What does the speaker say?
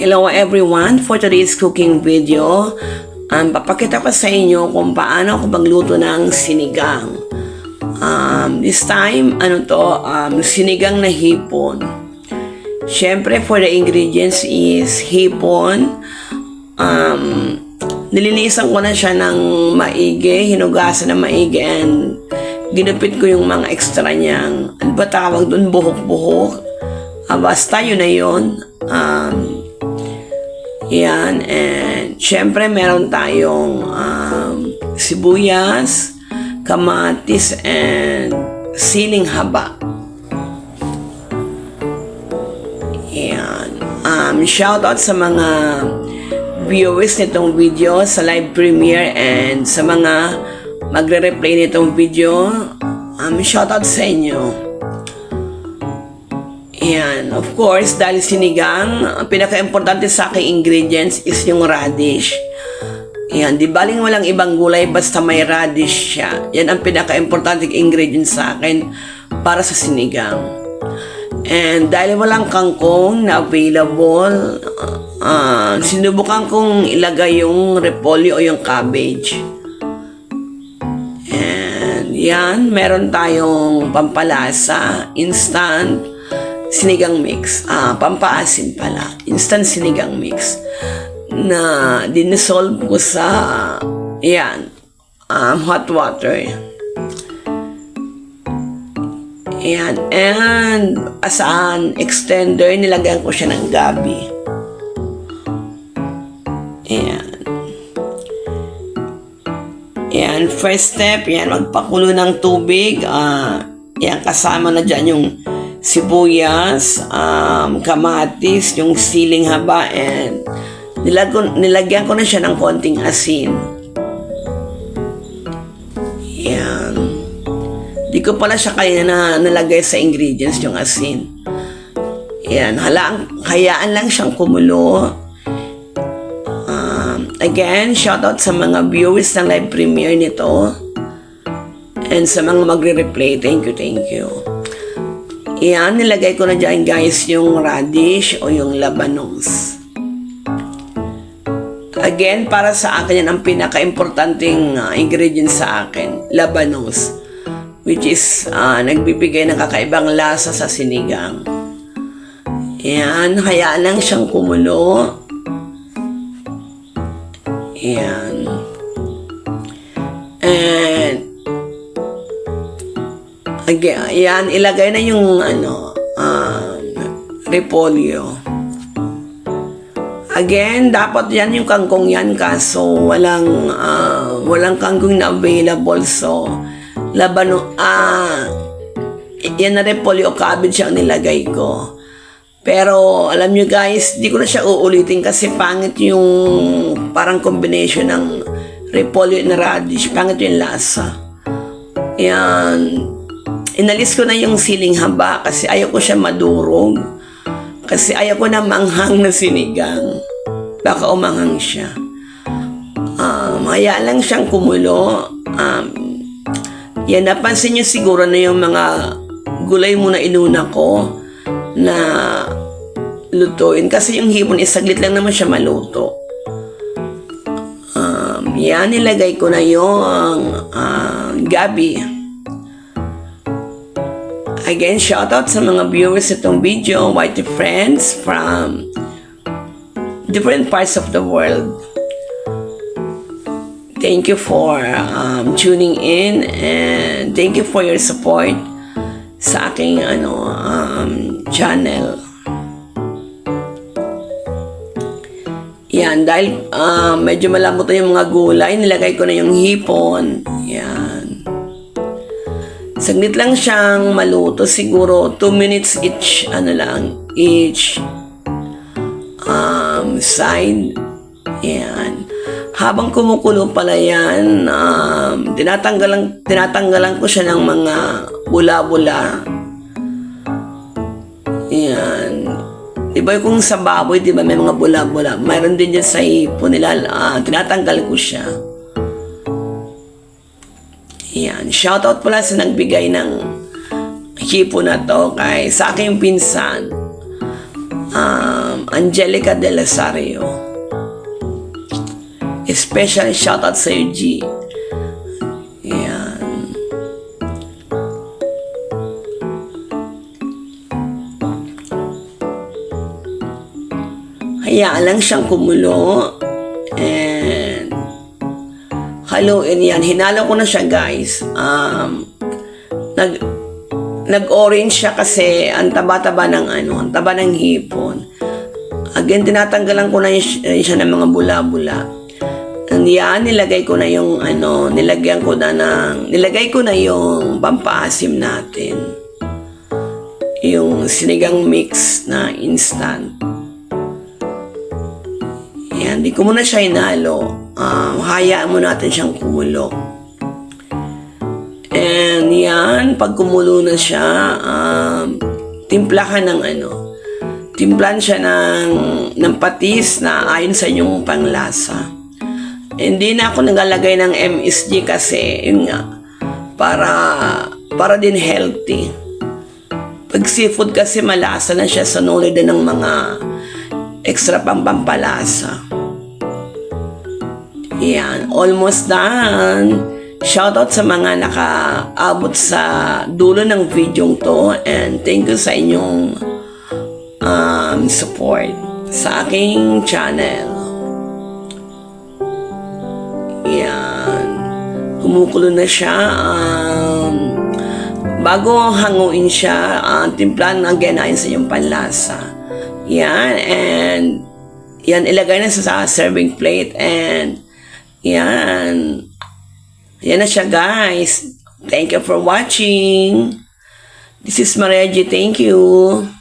Hello everyone! For today's cooking video, um, papakita ko sa inyo kung paano ako magluto ng sinigang. Um, this time, ano to, um, sinigang na hipon. Siyempre, for the ingredients is hipon. Um, nilinisan ko na siya ng maigi, hinugasan ng maigi, and ginupit ko yung mga extra niyang, ano ba tawag doon, buhok-buhok. Ah, basta yun na yun. Um, yan, and syempre meron tayong um, sibuyas, kamatis, and siling haba. Yan. Um, shout out sa mga viewers nitong video sa live premiere and sa mga magre-replay nitong video. Um, shout out sa inyo. Yan. Of course, dahil sinigang, ang pinaka-importante sa aking ingredients is yung radish. Yan. Di baling walang ibang gulay basta may radish siya. Yan ang pinaka-importante ingredient sa akin para sa sinigang. And dahil walang kangkong na available, uh, sinubukan kong ilagay yung repolyo o yung cabbage. And yan, meron tayong pampalasa, instant, sinigang mix. Ah, pampaasim pala. Instant sinigang mix. Na dinisolve ko sa, yan, um, hot water. Yan. And as an extender, nilagyan ko siya ng gabi. Yan. Yan. First step, yan, magpakulo ng tubig. Ah, yan, kasama na dyan yung sibuyas, um, kamatis, yung siling haba, and nilag nilagyan ko na siya ng konting asin. Yan. Di ko pala siya kaya na nalagay sa ingredients yung asin. Yan. Halaan, hayaan lang siyang kumulo. Um, again, shout out sa mga viewers ng live premiere nito. And sa mga magre-replay, thank you, thank you. Yan, nilagay ko na dyan guys yung radish o yung labanos. Again, para sa akin yan ang pinaka-importanting uh, ingredient sa akin, labanos. Which is, uh, nagbibigay ng kakaibang lasa sa sinigang. Yan, hayaan lang siyang kumulo. Yan. And, yan, ilagay na yung ano, um, repolyo. Again, dapat yan yung kangkong yan kaso walang uh, walang kangkong na available so labano ah yan na repolyo cabbage ang nilagay ko. Pero alam nyo guys, di ko na siya uulitin kasi pangit yung parang combination ng repolyo na radish. Pangit yung lasa. Yan, inalis ko na yung siling haba kasi ayaw ko siya madurog. Kasi ayaw ko na manghang na sinigang. Baka umanghang siya. Um, haya lang siyang kumulo. Um, yan, napansin niyo siguro na yung mga gulay muna inuna ko na lutuin. Kasi yung hipon, isaglit lang naman siya maluto. Um, yan, nilagay ko na yung uh, gabi. Again, shout out sa mga viewers itong video, white friends from different parts of the world. Thank you for um, tuning in and thank you for your support sa aking ano um, channel. Yan, dahil uh, medyo malambot na yung mga gulay, nilagay ko na yung hipon. Yan. Saglit lang siyang maluto. Siguro 2 minutes each, ano lang, each um, side. Yan. Habang kumukulo pala yan, um, tinatanggalan, tinatanggalan ko siya ng mga bula-bula. Yan. Di ba kung sa baboy, di ba may mga bula-bula? Mayroon din dyan sa hipo nila, uh, tinatanggal ko siya. Yan. Shoutout pala sa nagbigay ng hipo na to kay sa aking pinsan. Um, Angelica De Lazario. Especially shoutout sa iyo, G. Yan. Hayaan lang siyang kumulo. And haluin yan. Hinalo ko na siya, guys. Um, nag nag-orange siya kasi ang taba-taba ng ano, ang taba ng hipon. Again, tinatanggalan ko na y- siya ng mga bula-bula. Yan, nilagay ko na yung ano, nilagyan ko na ng, nilagay ko na yung pampaasim natin. Yung sinigang mix na instant. Yan, di ko muna siya inalo. Um, hayaan mo natin siyang kumulo. And yan, pag kumulo na siya, um, timplahan ng ano, timplan siya ng, ng patis na ayon sa inyong panglasa. Hindi na ako naglalagay ng MSG kasi, yun nga, para, para din healthy. Pag seafood kasi malasa na siya sa nulid ng mga extra pang pampalasa. Yan, almost done. Shoutout sa mga nakaabot sa dulo ng video to and thank you sa inyong um, support sa aking channel. Yan. Kumukulo na siya. Um, bago hanguin siya, uh, timplan ng ganayin sa iyong panlasa. Yan. And yan, ilagay na sa serving plate and yan. Yan na siya, guys. Thank you for watching. This is Maria G. Thank you.